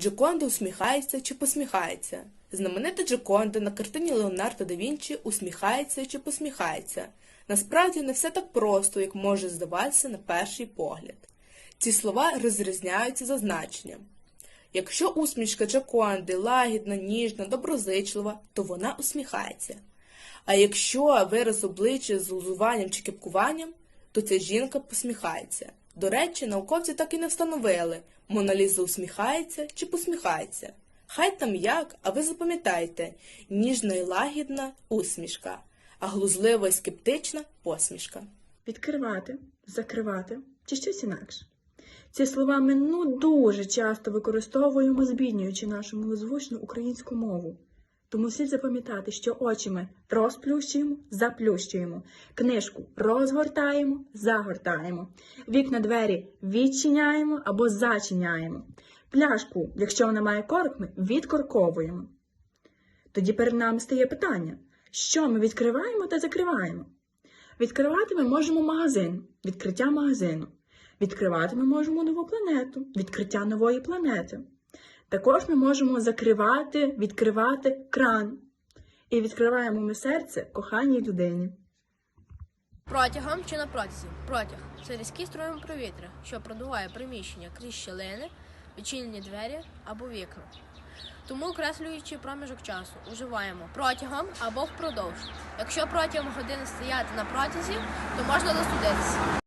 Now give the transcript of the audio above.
Джоконда усміхається чи посміхається. Знаменита Джоконда на картині Леонардо да Вінчі усміхається чи посміхається. Насправді не все так просто, як може здаватися на перший погляд. Ці слова розрізняються за значенням. Якщо усмішка Джоконди лагідна, ніжна, доброзичлива, то вона усміхається. А якщо вираз обличчя з лузуванням чи кипкуванням, то ця жінка посміхається. До речі, науковці так і не встановили, Моналіза усміхається чи посміхається. Хай там як, а ви запам'ятайте, ніжна і лагідна усмішка, а глузлива і скептична посмішка. відкривати, закривати чи щось інакше. Ці слова ми ну дуже часто використовуємо, збіднюючи нашу милозвучну українську мову. Тому слід запам'ятати, що очі ми розплющуємо, заплющуємо, книжку розгортаємо, загортаємо, вікна двері відчиняємо або зачиняємо. Пляшку, якщо вона має корок, ми відкорковуємо. Тоді перед нами стає питання, що ми відкриваємо та закриваємо. Відкривати ми можемо магазин, відкриття магазину. Відкривати ми можемо нову планету, відкриття нової планети. Також ми можемо закривати, відкривати кран. І відкриваємо ми серце коханій людині. Протягом чи на протязі? Протяг це різкий струм повітря, що продуває приміщення крізь щілини, відчинені двері або вікна. Тому, окреслюючи проміжок часу, уживаємо протягом або впродовж. Якщо протягом години стояти на протязі, то можна застудитися.